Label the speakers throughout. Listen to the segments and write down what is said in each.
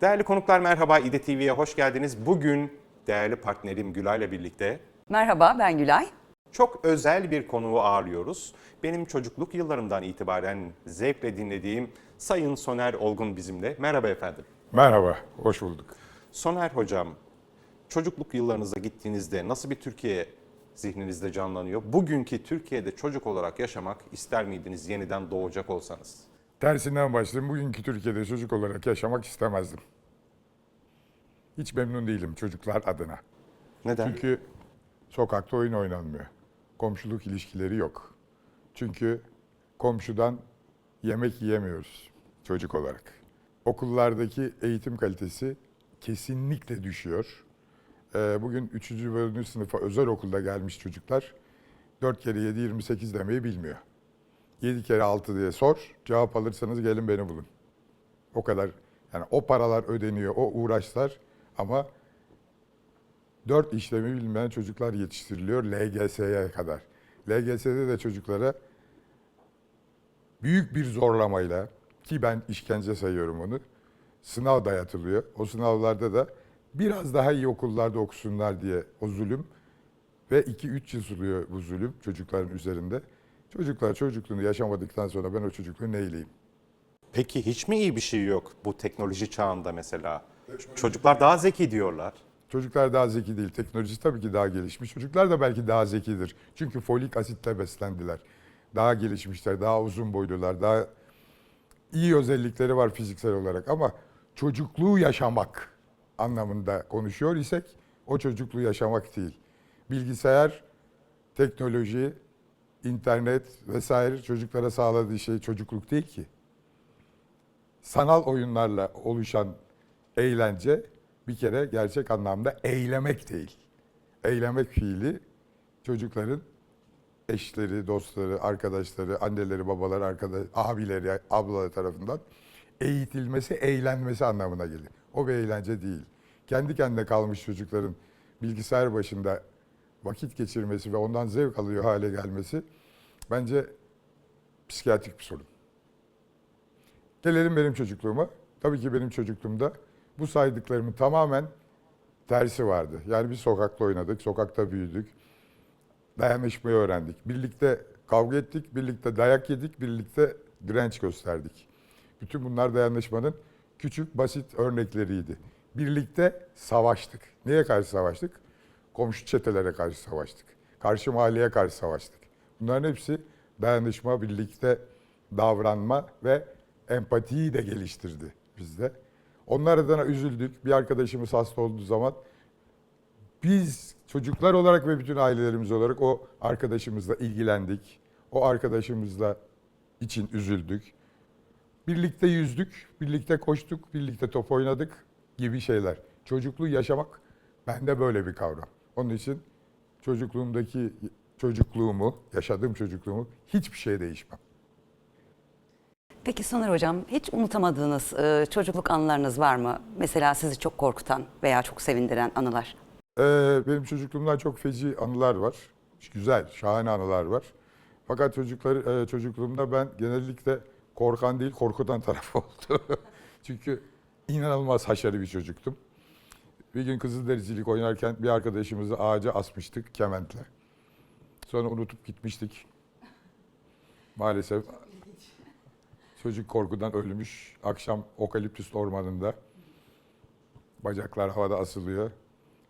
Speaker 1: Değerli konuklar merhaba İde TV'ye hoş geldiniz. Bugün değerli partnerim Gülay'la birlikte
Speaker 2: Merhaba ben Gülay.
Speaker 1: Çok özel bir konuğu ağırlıyoruz. Benim çocukluk yıllarımdan itibaren zevkle dinlediğim Sayın Soner Olgun bizimle. Merhaba efendim.
Speaker 3: Merhaba, hoş bulduk.
Speaker 1: Soner hocam, çocukluk yıllarınıza gittiğinizde nasıl bir Türkiye zihninizde canlanıyor? Bugünkü Türkiye'de çocuk olarak yaşamak ister miydiniz yeniden doğacak olsanız?
Speaker 3: Tersinden başlayayım. Bugünkü Türkiye'de çocuk olarak yaşamak istemezdim. Hiç memnun değilim çocuklar adına.
Speaker 1: Neden?
Speaker 3: Çünkü sokakta oyun oynanmıyor. Komşuluk ilişkileri yok. Çünkü komşudan yemek yiyemiyoruz çocuk olarak. Okullardaki eğitim kalitesi kesinlikle düşüyor. Ee, bugün 3. ve 4. sınıfa özel okulda gelmiş çocuklar 4 kere 7 28 demeyi bilmiyor. 7 kere 6 diye sor. Cevap alırsanız gelin beni bulun. O kadar. Yani o paralar ödeniyor, o uğraşlar ama 4 işlemi bilmeyen çocuklar yetiştiriliyor LGS'ye kadar. LGS'de de çocuklara büyük bir zorlamayla ki ben işkence sayıyorum onu. Sınav dayatılıyor. O sınavlarda da biraz daha iyi okullarda okusunlar diye o zulüm ve 2-3 yıl sürüyor bu zulüm çocukların üzerinde. Çocuklar çocukluğunu yaşamadıktan sonra ben o çocukluğu neyleyeyim?
Speaker 1: Peki hiç mi iyi bir şey yok bu teknoloji çağında mesela? Çocuklar daha zeki diyorlar.
Speaker 3: Çocuklar daha zeki değil. Teknoloji tabii ki daha gelişmiş. Çocuklar da belki daha zekidir. Çünkü folik asitle beslendiler. Daha gelişmişler, daha uzun boylular, daha iyi özellikleri var fiziksel olarak. Ama çocukluğu yaşamak anlamında konuşuyor isek o çocukluğu yaşamak değil. Bilgisayar, teknoloji, internet vesaire çocuklara sağladığı şey çocukluk değil ki. Sanal oyunlarla oluşan eğlence bir kere gerçek anlamda eylemek değil. Eylemek fiili çocukların eşleri, dostları, arkadaşları, anneleri, babaları, arkadaş, abileri, ablaları tarafından eğitilmesi, eğlenmesi anlamına gelir. O bir eğlence değil. Kendi kendine kalmış çocukların bilgisayar başında vakit geçirmesi ve ondan zevk alıyor hale gelmesi bence psikiyatrik bir sorun. Gelelim benim çocukluğuma. Tabii ki benim çocukluğumda bu saydıklarımın tamamen tersi vardı. Yani biz sokakta oynadık, sokakta büyüdük. Dayanışmayı öğrendik. Birlikte kavga ettik, birlikte dayak yedik, birlikte direnç gösterdik. Bütün bunlar dayanışmanın küçük, basit örnekleriydi. Birlikte savaştık. Neye karşı savaştık? Komşu çetelere karşı savaştık. Karşı mahalleye karşı savaştık. Bunların hepsi dayanışma, birlikte davranma ve empatiyi de geliştirdi bizde. Onlar adına üzüldük. Bir arkadaşımız hasta olduğu zaman biz çocuklar olarak ve bütün ailelerimiz olarak o arkadaşımızla ilgilendik. O arkadaşımızla için üzüldük. Birlikte yüzdük, birlikte koştuk, birlikte top oynadık gibi şeyler. Çocukluğu yaşamak bende böyle bir kavram. Onun için çocukluğumdaki çocukluğumu, yaşadığım çocukluğumu hiçbir şey değişmem.
Speaker 2: Peki Soner Hocam hiç unutamadığınız e, çocukluk anılarınız var mı? Mesela sizi çok korkutan veya çok sevindiren anılar.
Speaker 3: Ee, benim çocukluğumdan çok feci anılar var. Güzel, şahane anılar var. Fakat çocukları, e, çocukluğumda ben genellikle korkan değil, korkutan taraf oldu. Çünkü inanılmaz haşarı bir çocuktum. Bir gün Kızıldericilik oynarken bir arkadaşımızı ağaca asmıştık kementle. Sonra unutup gitmiştik. Maalesef çocuk korkudan ölmüş. Akşam okaliptüs ormanında bacaklar havada asılıyor.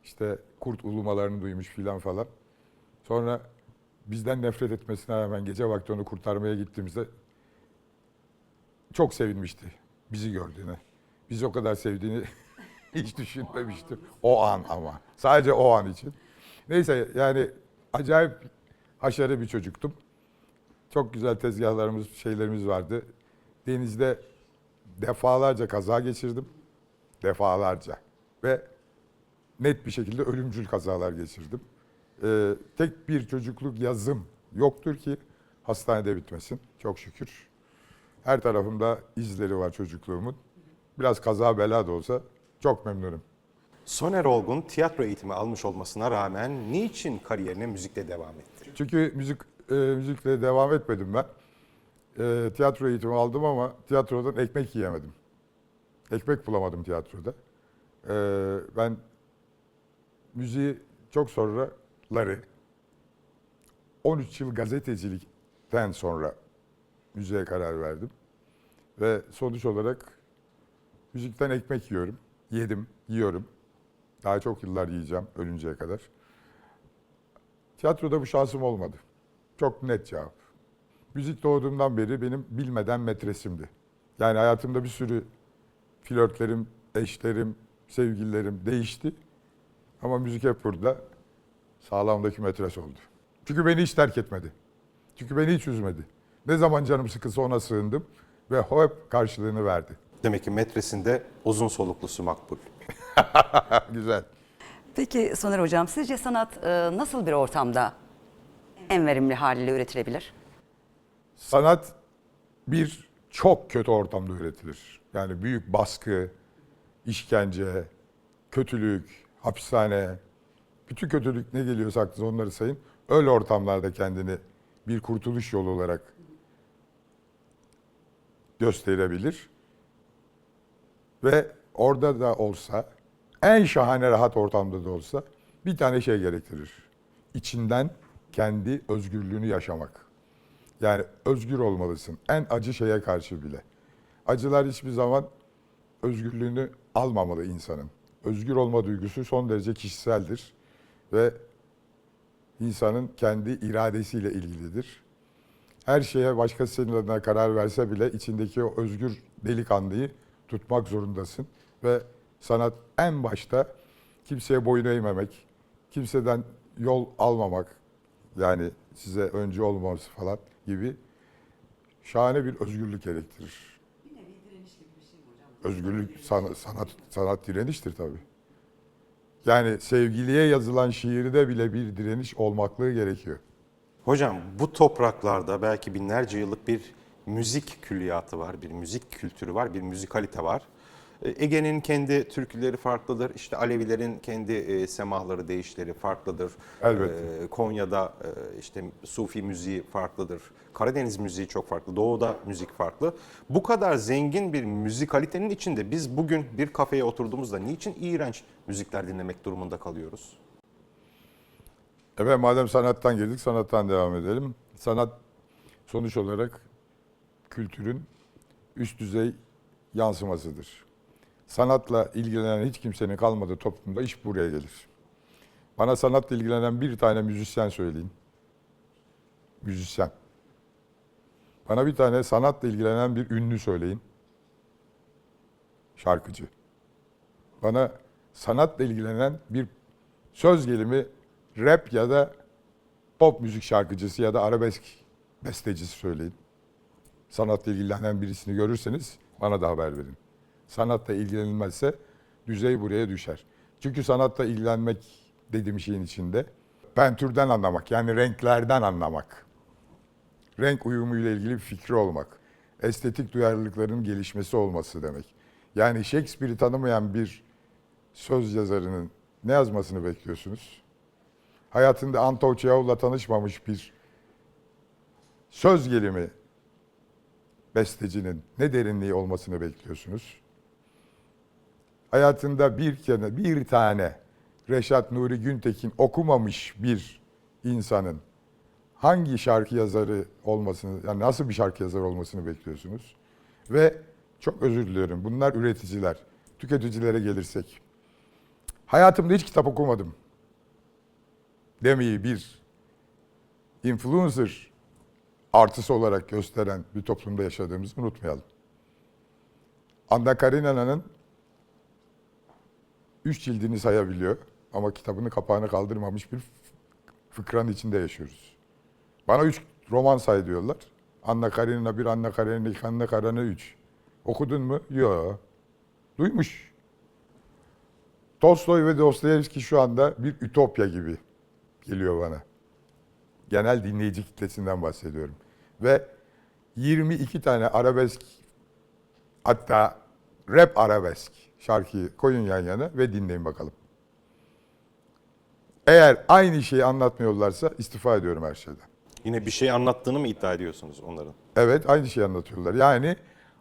Speaker 3: İşte kurt ulumalarını duymuş filan falan. Sonra bizden nefret etmesine rağmen gece vakti onu kurtarmaya gittiğimizde çok sevinmişti bizi gördüğüne. Bizi o kadar sevdiğini hiç düşünmemiştim. O an ama. Sadece o an için. Neyse yani acayip haşarı bir çocuktum. Çok güzel tezgahlarımız, şeylerimiz vardı. Denizde defalarca kaza geçirdim. Defalarca. Ve net bir şekilde ölümcül kazalar geçirdim. Ee, tek bir çocukluk yazım yoktur ki hastanede bitmesin. Çok şükür. Her tarafımda izleri var çocukluğumun. Biraz kaza bela da olsa çok memnunum.
Speaker 1: Soner Olgun tiyatro eğitimi almış olmasına rağmen niçin kariyerine müzikle devam etti?
Speaker 3: Çünkü müzik e, müzikle devam etmedim ben. E, tiyatro eğitimi aldım ama tiyatrodan ekmek yiyemedim. Ekmek bulamadım tiyatroda. E, ben müziği çok sonraları 13 yıl gazetecilikten sonra müziğe karar verdim. Ve sonuç olarak müzikten ekmek yiyorum. Yedim, yiyorum. Daha çok yıllar yiyeceğim ölünceye kadar. Tiyatroda bu şansım olmadı. Çok net cevap. Müzik doğduğumdan beri benim bilmeden metresimdi. Yani hayatımda bir sürü flörtlerim, eşlerim, sevgililerim değişti. Ama müzik hep burada sağlamdaki metres oldu. Çünkü beni hiç terk etmedi. Çünkü beni hiç üzmedi. Ne zaman canım sıkılsa ona sığındım ve o hep karşılığını verdi.
Speaker 1: Demek ki metresinde uzun soluklusu makbul.
Speaker 3: Güzel.
Speaker 2: Peki Soner Hocam sizce sanat e, nasıl bir ortamda en verimli haliyle üretilebilir?
Speaker 3: Sanat bir çok kötü ortamda üretilir. Yani büyük baskı, işkence, kötülük, hapishane, bütün kötülük ne geliyorsa aklınıza onları sayın. Öyle ortamlarda kendini bir kurtuluş yolu olarak gösterebilir. Ve orada da olsa, en şahane rahat ortamda da olsa bir tane şey gerektirir. İçinden kendi özgürlüğünü yaşamak. Yani özgür olmalısın. En acı şeye karşı bile. Acılar hiçbir zaman özgürlüğünü almamalı insanın. Özgür olma duygusu son derece kişiseldir ve insanın kendi iradesiyle ilgilidir. Her şeye başkasının adına karar verse bile içindeki o özgür delikanlıyı tutmak zorundasın. Ve sanat en başta kimseye boyun eğmemek, kimseden yol almamak, yani size öncü olmaması falan gibi şahane bir özgürlük gerektirir. Özgürlük sanat, sanat, sanat direniştir tabii. Yani sevgiliye yazılan şiirde bile bir direniş olmaklığı gerekiyor.
Speaker 1: Hocam bu topraklarda belki binlerce yıllık bir müzik külliyatı var, bir müzik kültürü var, bir müzikalite var. E, Ege'nin kendi türküleri farklıdır. İşte Alevilerin kendi e, semahları, deyişleri farklıdır.
Speaker 3: Elbette.
Speaker 1: E, Konya'da e, işte Sufi müziği farklıdır. Karadeniz müziği çok farklı. Doğu'da müzik farklı. Bu kadar zengin bir müzikalitenin içinde biz bugün bir kafeye oturduğumuzda niçin iğrenç müzikler dinlemek durumunda kalıyoruz?
Speaker 3: Evet madem sanattan girdik sanattan devam edelim. Sanat sonuç olarak kültürün üst düzey yansımasıdır. Sanatla ilgilenen hiç kimsenin kalmadığı toplumda iş buraya gelir. Bana sanatla ilgilenen bir tane müzisyen söyleyin. Müzisyen. Bana bir tane sanatla ilgilenen bir ünlü söyleyin. Şarkıcı. Bana sanatla ilgilenen bir söz gelimi rap ya da pop müzik şarkıcısı ya da arabesk bestecisi söyleyin. Sanatla ilgilenen birisini görürseniz bana da haber verin. Sanatla ilgilenilmezse düzey buraya düşer. Çünkü sanatla ilgilenmek dediğim şeyin içinde pentürden anlamak yani renklerden anlamak. Renk uyumuyla ilgili bir fikri olmak. Estetik duyarlılıkların gelişmesi olması demek. Yani Shakespeare'i tanımayan bir söz yazarının ne yazmasını bekliyorsunuz? hayatında Anton Çehov'la tanışmamış bir söz gelimi bestecinin ne derinliği olmasını bekliyorsunuz? Hayatında bir kere bir tane Reşat Nuri Güntekin okumamış bir insanın hangi şarkı yazarı olmasını, yani nasıl bir şarkı yazarı olmasını bekliyorsunuz? Ve çok özür diliyorum. Bunlar üreticiler. Tüketicilere gelirsek. Hayatımda hiç kitap okumadım demeyi bir influencer artısı olarak gösteren bir toplumda yaşadığımızı unutmayalım. Anna Karenina'nın üç cildini sayabiliyor ama kitabını kapağını kaldırmamış bir fıkranın içinde yaşıyoruz. Bana üç roman say diyorlar. Anna Karenina bir, Anna Karenina iki, Anna Karenina üç. Okudun mu? Yok. Duymuş. Tolstoy ve Dostoyevski şu anda bir ütopya gibi geliyor bana. Genel dinleyici kitlesinden bahsediyorum. Ve 22 tane arabesk hatta rap arabesk şarkıyı koyun yan yana ve dinleyin bakalım. Eğer aynı şeyi anlatmıyorlarsa istifa ediyorum her şeyden.
Speaker 1: Yine bir şey anlattığını mı iddia ediyorsunuz onların?
Speaker 3: Evet aynı şeyi anlatıyorlar. Yani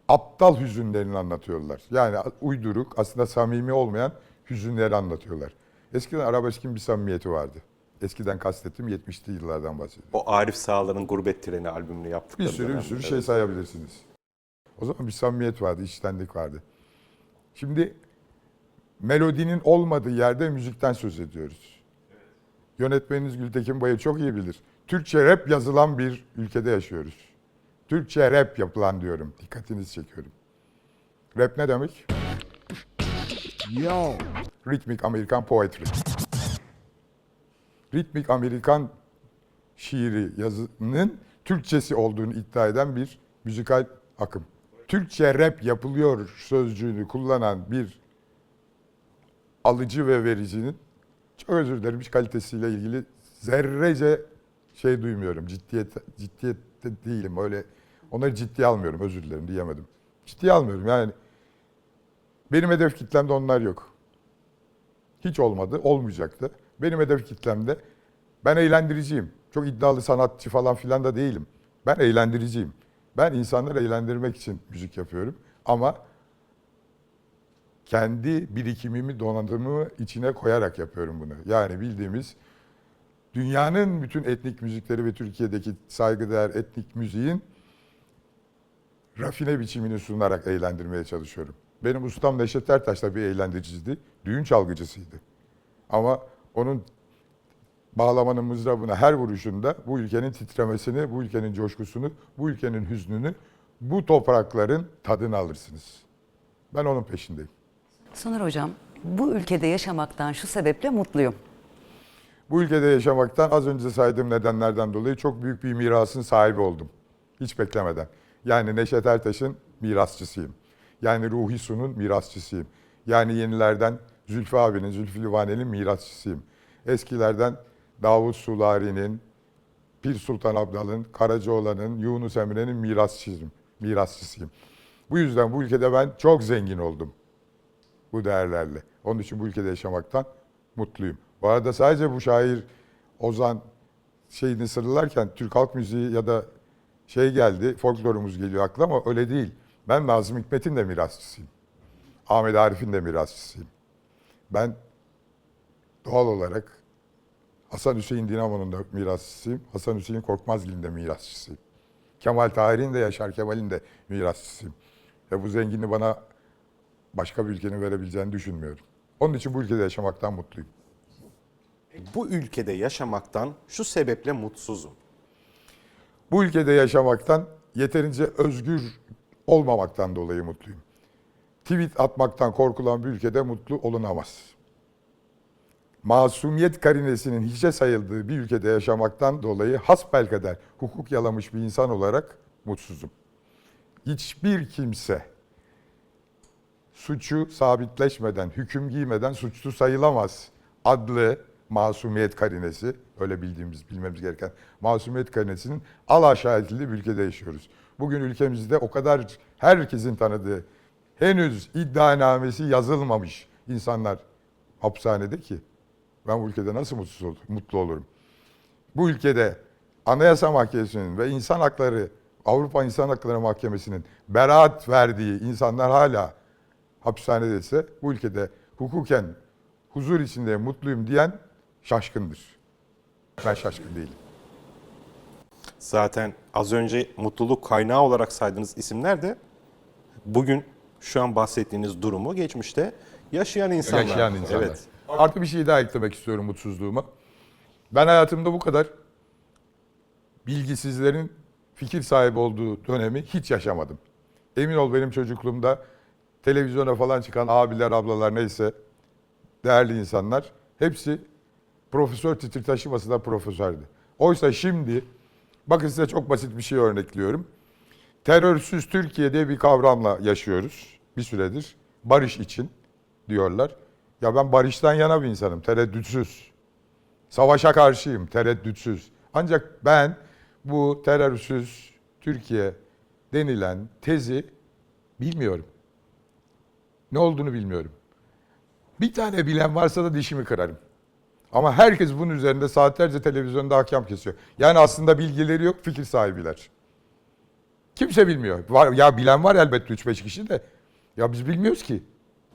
Speaker 3: aptal hüzünlerini anlatıyorlar. Yani uyduruk aslında samimi olmayan hüzünleri anlatıyorlar. Eskiden arabeskin bir samimiyeti vardı. Eskiden kastettiğim 70'li yıllardan bahsediyorum.
Speaker 1: O Arif Sağlar'ın Gurbet Treni albümünü
Speaker 3: Bir
Speaker 1: yaptıkları
Speaker 3: sürü bir sürü şey sayabilirsiniz. O zaman bir samimiyet vardı, içtenlik vardı. Şimdi melodinin olmadığı yerde müzikten söz ediyoruz. Yönetmeniniz Gültekin Bayı çok iyi bilir. Türkçe rap yazılan bir ülkede yaşıyoruz. Türkçe rap yapılan diyorum. Dikkatinizi çekiyorum. Rap ne demek?
Speaker 4: Yo.
Speaker 3: Ritmik Amerikan poetry. Ritmik Amerikan şiiri yazının Türkçesi olduğunu iddia eden bir müzikal akım. Türkçe rap yapılıyor sözcüğünü kullanan bir alıcı ve vericinin çok özür dilerim hiç kalitesiyle ilgili zerrece şey duymuyorum. Ciddiyet ciddiyette değilim. Öyle onları ciddiye almıyorum. Özür dilerim diyemedim. Ciddiye almıyorum. Yani benim hedef kitlemde onlar yok. Hiç olmadı, olmayacaktı. Benim hedef kitlemde ben eğlendiriciyim. Çok iddialı sanatçı falan filan da değilim. Ben eğlendiriciyim. Ben insanları eğlendirmek için müzik yapıyorum. Ama kendi birikimimi, donanımımı içine koyarak yapıyorum bunu. Yani bildiğimiz dünyanın bütün etnik müzikleri ve Türkiye'deki saygıdeğer etnik müziğin rafine biçimini sunarak eğlendirmeye çalışıyorum. Benim ustam Neşet Ertaş da bir eğlendiriciydi. Düğün çalgıcısıydı. Ama onun bağlamanın mızrabına her vuruşunda bu ülkenin titremesini, bu ülkenin coşkusunu, bu ülkenin hüznünü, bu toprakların tadını alırsınız. Ben onun peşindeyim.
Speaker 2: Soner Hocam, bu ülkede yaşamaktan şu sebeple mutluyum.
Speaker 3: Bu ülkede yaşamaktan az önce saydığım nedenlerden dolayı çok büyük bir mirasın sahibi oldum. Hiç beklemeden. Yani Neşet Ertaş'ın mirasçısıyım. Yani Ruhi Su'nun mirasçısıyım. Yani yenilerden Zülfü abinin, Zülfü Livaneli'nin mirasçısıyım. Eskilerden Davut Sulari'nin, Pir Sultan Abdal'ın, Karacaoğlan'ın, Yunus Emre'nin mirasçısıyım. mirasçısıyım. Bu yüzden bu ülkede ben çok zengin oldum bu değerlerle. Onun için bu ülkede yaşamaktan mutluyum. Bu arada sadece bu şair Ozan şeyini sırlarken Türk halk müziği ya da şey geldi, folklorumuz geliyor akla ama öyle değil. Ben Nazım Hikmet'in de mirasçısıyım. Ahmet Arif'in de mirasçısıyım. Ben doğal olarak Hasan Hüseyin Dinamo'nun da mirasçısıyım. Hasan Hüseyin Korkmazgil'in de mirasçısıyım. Kemal Tahir'in de Yaşar Kemal'in de mirasçısıyım. Ve bu zenginliği bana başka bir ülkenin verebileceğini düşünmüyorum. Onun için bu ülkede yaşamaktan mutluyum.
Speaker 1: Bu ülkede yaşamaktan şu sebeple mutsuzum.
Speaker 3: Bu ülkede yaşamaktan yeterince özgür olmamaktan dolayı mutluyum. Tweet atmaktan korkulan bir ülkede mutlu olunamaz. Masumiyet karinesinin hiçe sayıldığı bir ülkede yaşamaktan dolayı hasbelkader hukuk yalamış bir insan olarak mutsuzum. Hiçbir kimse suçu sabitleşmeden, hüküm giymeden suçlu sayılamaz adlı masumiyet karinesi, öyle bildiğimiz, bilmemiz gereken masumiyet karinesinin alaşağı edildiği bir ülkede yaşıyoruz. Bugün ülkemizde o kadar herkesin tanıdığı, henüz iddianamesi yazılmamış insanlar hapishanede ki ben bu ülkede nasıl mutsuz olur, mutlu olurum? Bu ülkede Anayasa Mahkemesi'nin ve İnsan Hakları, Avrupa İnsan Hakları Mahkemesi'nin beraat verdiği insanlar hala hapishanedeyse bu ülkede hukuken huzur içinde mutluyum diyen şaşkındır. Ben şaşkın değilim.
Speaker 1: Zaten az önce mutluluk kaynağı olarak saydığınız isimler de bugün şu an bahsettiğiniz durumu geçmişte yaşayan insanlar.
Speaker 3: Yaşayan insanlar.
Speaker 1: Evet.
Speaker 3: Artı bir şey daha eklemek istiyorum mutsuzluğuma. Ben hayatımda bu kadar bilgisizlerin fikir sahibi olduğu dönemi hiç yaşamadım. Emin ol benim çocukluğumda televizyona falan çıkan abiler, ablalar neyse değerli insanlar hepsi profesör titir taşıması da profesördü. Oysa şimdi bakın size çok basit bir şey örnekliyorum. Terörsüz Türkiye diye bir kavramla yaşıyoruz bir süredir. Barış için diyorlar. Ya ben barıştan yana bir insanım, tereddütsüz. Savaşa karşıyım, tereddütsüz. Ancak ben bu terörsüz Türkiye denilen tezi bilmiyorum. Ne olduğunu bilmiyorum. Bir tane bilen varsa da dişimi kırarım. Ama herkes bunun üzerinde saatlerce televizyonda hakem kesiyor. Yani aslında bilgileri yok, fikir sahibiler. Kimse bilmiyor. Var, ya bilen var elbette 3-5 kişi de. Ya biz bilmiyoruz ki.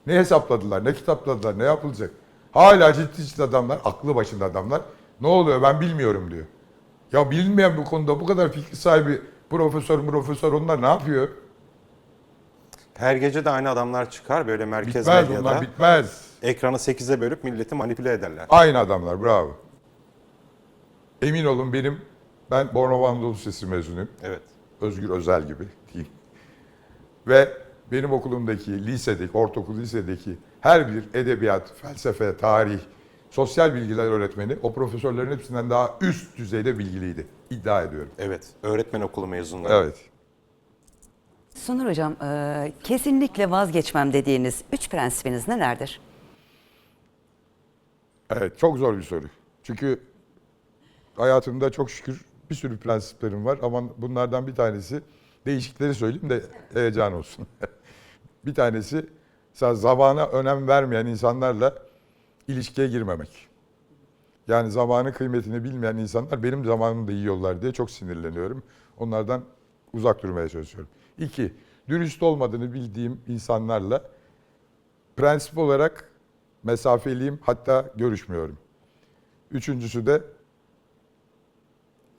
Speaker 3: Ne hesapladılar, ne kitapladılar, ne yapılacak. Hala ciddi ciddi adamlar, aklı başında adamlar. Ne oluyor ben bilmiyorum diyor. Ya bilinmeyen bu konuda bu kadar fikir sahibi profesör profesör onlar ne yapıyor?
Speaker 1: Her gece de aynı adamlar çıkar böyle merkez
Speaker 3: Bitmez
Speaker 1: medyada.
Speaker 3: bunlar bitmez.
Speaker 1: Ekranı 8'e bölüp milleti manipüle ederler.
Speaker 3: Aynı adamlar bravo. Emin olun benim, ben Bornova Anadolu Lisesi mezunuyum.
Speaker 1: Evet.
Speaker 3: Özgür Özel gibi diyeyim. Ve benim okulumdaki, lisedeki, ortaokul lisedeki her bir edebiyat, felsefe, tarih, sosyal bilgiler öğretmeni o profesörlerin hepsinden daha üst düzeyde bilgiliydi. İddia ediyorum.
Speaker 1: Evet. Öğretmen okulu mezunları.
Speaker 3: Evet.
Speaker 2: Soner Hocam, e, kesinlikle vazgeçmem dediğiniz üç prensibiniz nelerdir?
Speaker 3: Evet, çok zor bir soru. Çünkü hayatımda çok şükür bir sürü prensiplerim var ama bunlardan bir tanesi, değişikleri söyleyeyim de heyecan olsun. bir tanesi, zamana önem vermeyen insanlarla ilişkiye girmemek. Yani zamanın kıymetini bilmeyen insanlar benim zamanımı da yiyorlar diye çok sinirleniyorum. Onlardan uzak durmaya çalışıyorum. İki, dürüst olmadığını bildiğim insanlarla prensip olarak mesafeliyim hatta görüşmüyorum. Üçüncüsü de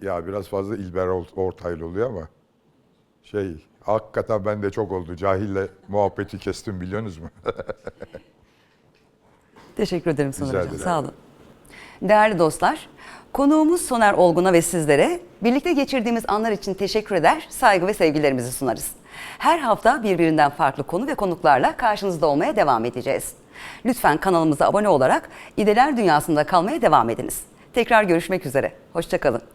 Speaker 3: ya biraz fazla İlber Ort- Ortaylı oluyor ama şey hakikaten bende çok oldu. Cahille muhabbeti kestim biliyorsunuz mu?
Speaker 2: Teşekkür ederim Soner Hocam. Sağ olun. Değerli dostlar, konuğumuz Soner Olgun'a ve sizlere birlikte geçirdiğimiz anlar için teşekkür eder, saygı ve sevgilerimizi sunarız. Her hafta birbirinden farklı konu ve konuklarla karşınızda olmaya devam edeceğiz. Lütfen kanalımıza abone olarak ideler dünyasında kalmaya devam ediniz. Tekrar görüşmek üzere. Hoşçakalın.